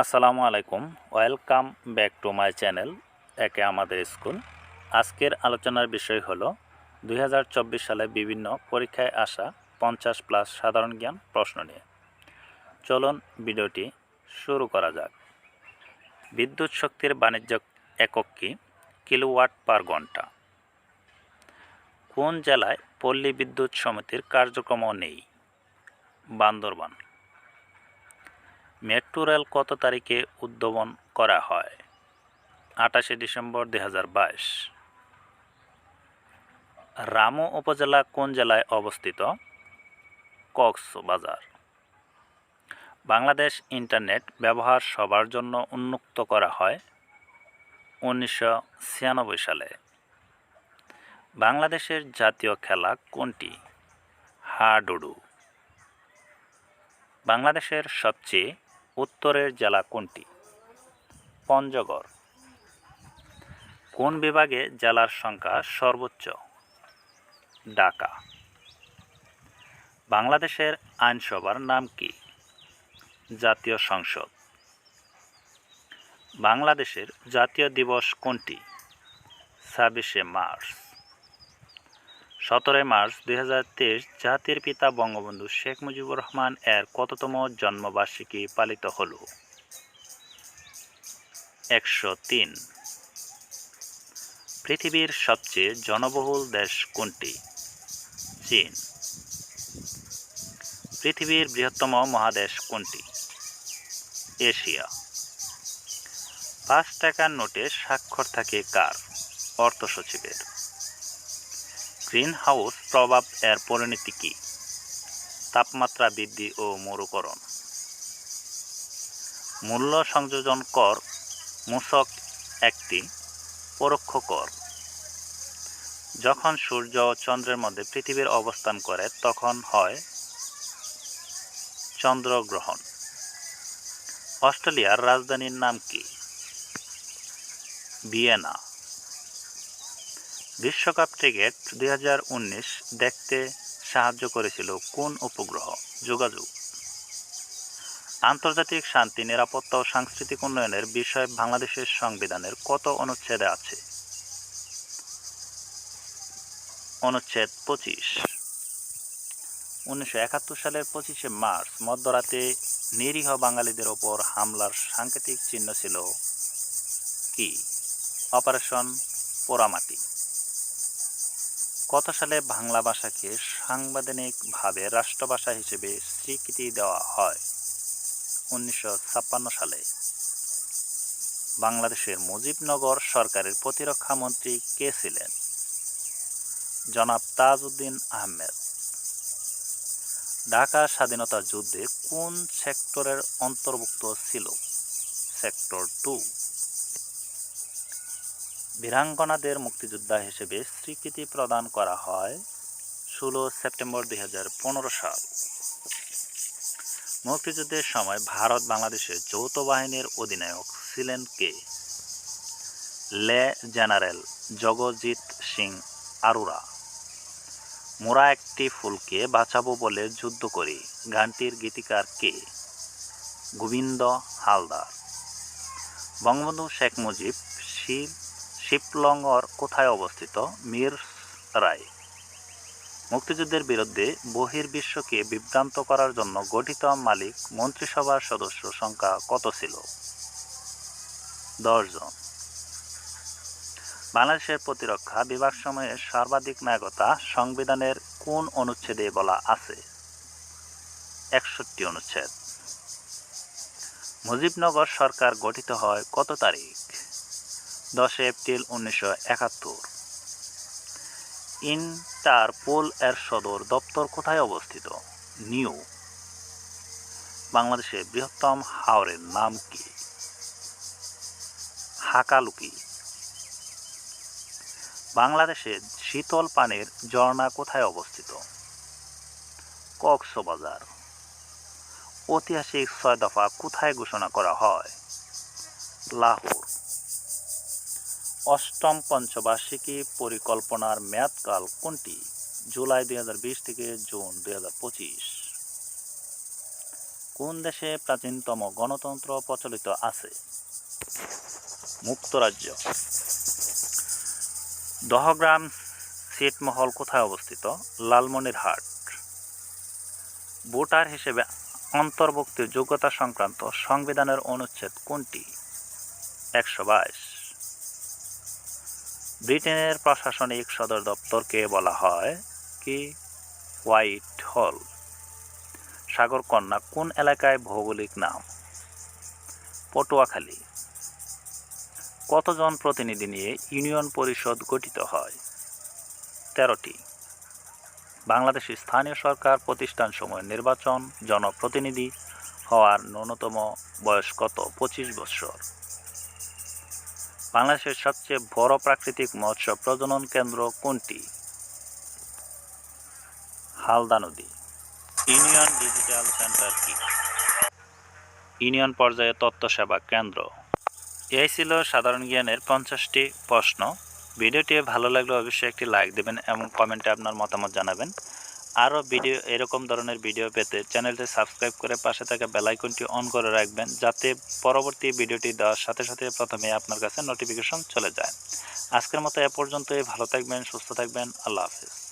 আসসালামু আলাইকুম। Welcome back to my channel একে আমাদের স্কুল। আজকের আলোচনার বিষয় হলো দু হাজার চব্বিশ সালে বিভিন্ন পরীক্ষায় আসা পঞ্চাশ প্লাস সাধারণ জ্ঞান প্রশ্ন নিয়ে। চলুন ভিডিওটি শুরু করা যাক। বিদ্যুৎ শক্তির বাণিজ্যিক একক কি? কিলোওয়াট পার ঘণ্টা। কোন জেলায় পল্লী বিদ্যুৎ সমিতির কার্যক্রম নেই? বান্দরবান। মেট্রো রেল কত তারিখে উদ্বোধন করা হয়? আঠাশে ডিসেম্বর দুই হাজার বাইশ। রামু উপজেলা কোন জেলায় অবস্থিত? কক্সবাজার। বাংলাদেশ ইন্টারনেট ব্যবহার সবার জন্য উন্মুক্ত করা হয় উনিশশো ছিয়ানব্বই সালে। বাংলাদেশের জাতীয় খেলা কোনটি? হাডুডু। বাংলাদেশের সবচেয়ে উত্তরের জেলা কোনটি? পঞ্চগড়। কোন বিভাগে জেলার সংখ্যা সর্বোচ্চ? ঢাকা। বাংলাদেশের আইনসভার নাম কি? জাতীয় সংসদ। বাংলাদেশের জাতীয় দিবস কোনটি? ছাব্বিশে মার্চ। সতেরোই মার্চ দু হাজার তেইশ জাতির পিতা বঙ্গবন্ধু শেখ মুজিবুর রহমান এর কততম জন্মবার্ষিকী পালিত হল? একশো তিন। পৃথিবীর সবচেয়ে জনবহুল দেশ কোনটি? চীন। পৃথিবীর বৃহত্তম মহাদেশ কোনটি? এশিয়া। পাঁচ টাকার নোটে স্বাক্ষর থাকে কার? অর্থ সচিবের গ্রিন হাউস প্রভাব এর পরিণতি কি? তাপমাত্রা বৃদ্ধি ও মরুকরণ। মূল্য সংযোজন কর মূসক একটি পরোক্ষ কর। যখন সূর্য চন্দ্রের মধ্যে পৃথিবীর অবস্থান করে, তখন হয় চন্দ্রগ্রহণ। অস্ট্রেলিয়ার রাজধানীর নাম কি? ভিয়েনা। বিশ্বকাপ ক্রিকেট দুই হাজার উনিশ দেখতে সাহায্য করেছিল কোন উপগ্রহ? যোগাযোগ। আন্তর্জাতিক শান্তি, নিরাপত্তা ও সাংস্কৃতিক উন্নয়নের বিষয়ে বাংলাদেশের সংবিধানের কত অনুচ্ছেদে আছে? অনুচ্ছেদ পঁচিশ। উনিশশো সালের পঁচিশে মার্চ, মধ্যরাতে নিরীহ বাঙালিদের ওপর হামলার সাংকেতিক চিহ্ন ছিল কি? অপারেশন পোড়ামাটি। কত সালে বাংলা ভাষাকে সাংবিধানিকভাবে রাষ্ট্রভাষা হিসেবে স্বীকৃতি দেওয়া হয় উনিশশো ছাপ্পান্ন সালে। বাংলাদেশের মুজিবনগর সরকারের প্রতিরক্ষা মন্ত্রী কে ছিলেন? জনাব তাজউদ্দিন আহমেদ। ঢাকা স্বাধীনতা যুদ্ধে কোন সেক্টরের অন্তর্ভুক্ত ছিল? Sector two. বীরাঙ্গনাদের মুক্তিযোদ্ধা হিসেবে স্বীকৃতি প্রদান করা হয় ষোলো সেপ্টেম্বর দুই হাজার পনেরো সাল। মুক্তিযুদ্ধের সময় ভারত বাংলাদেশের যৌথ বাহিনীর অধিনায়ক ছিলেন কে? লে জেনারেল জগজিৎ সিং আরুরা। মোরা একটি ফুলকে বাঁচাবো বলে যুদ্ধ করি, গানটির গীতিকার কে? গোবিন্দ হালদার। বঙ্গবন্ধু শেখ মুজিব শিব শিবলঙ্গর কোথায় অবস্থিত মীর রায়। মুক্তিযুদ্ধের বিরুদ্ধে বহির্বিশ্বকে বিভ্রান্ত করার জন্য গঠিত মালিক মন্ত্রিসভার সদস্য সংখ্যা কত ছিল? দশজন বাংলাদেশের প্রতিরক্ষা বিভাগ সময়ের সর্বাধিক নায়কতা সংবিধানের কোন অনুচ্ছেদে বলা আছে? একষট্টি অনুচ্ছেদ। মুজিবনগর সরকার গঠিত হয় কত তারিখ? দশে এপ্রিল উনিশশো একাত্তর। ইন্টারপোল এর সদর দপ্তর কোথায় অবস্থিত? নিউ। বাংলাদেশের বৃহত্তম হাওরের নাম কি? হাকালুকি। বাংলাদেশে শীতল পানির ঝর্ণা কোথায় অবস্থিত? কক্সবাজার। ঐতিহাসিক ছয় দফা কোথায় ঘোষণা করা হয়? লাহোর। অষ্টম পঞ্চবার্ষিকী পরিকল্পনার মেয়াদকাল কোনটি? জুলাই দুই হাজার বিশ থেকে জুন দুই হাজার পঁচিশ। কোন দেশে প্রাচীনতম গণতন্ত্র প্রচলিত আছে? মুক্তরাজ্য। দহগ্রাম ছিটমহল কোথায় অবস্থিত? লালমনিরহাট। ভোটার হিসেবে অন্তর্ভুক্তির যোগ্যতা সংক্রান্ত সংবিধানের অনুচ্ছেদ কোনটি? একশো বাইশ। ব্রিটেনের প্রশাসনিক সদর দপ্তরকে বলা হয় কি? হোয়াইট হল। সাগরকন্যা কোন এলাকায় ভৌগোলিক নাম? পটুয়াখালী। কতজন প্রতিনিধি নিয়ে ইউনিয়ন পরিষদ গঠিত হয়? তেরোটি। বাংলাদেশের স্থানীয় সরকার প্রতিষ্ঠানসমূহের নির্বাচন, জনপ্রতিনিধি হওয়ার ন্যূনতম বয়স কত? পঁচিশ বৎসর বাংলাদেশের সবচেয়ে বড় প্রাকৃতিক মৎস্য প্রজনন কেন্দ্র কোনটি? হালদা নদী। ইউনিয়ন ডিজিটাল সেন্টার কি? ইউনিয়ন পর্যায়ে তথ্য সেবা কেন্দ্র। এই ছিল সাধারণ জ্ঞানের পঞ্চাশটি প্রশ্ন। ভিডিওটি ভালো লাগলে অবশ্যই একটি লাইক দেবেন এবং কমেন্টে আপনার মতামত জানাবেন। আরও ভিডিও, এরকম ধরনের ভিডিও পেতে চ্যানেলটি সাবস্ক্রাইব করে পাশে থাকা বেলাইকনটি অন করে রাখবেন, যাতে পরবর্তী ভিডিওটি দেওয়ার সাথে সাথে প্রথমে আপনার কাছে নোটিফিকেশন চলে যায়। আজকের মতো এ পর্যন্তই, ভালো থাকবেন, সুস্থ থাকবেন, আল্লাহ হাফিজ।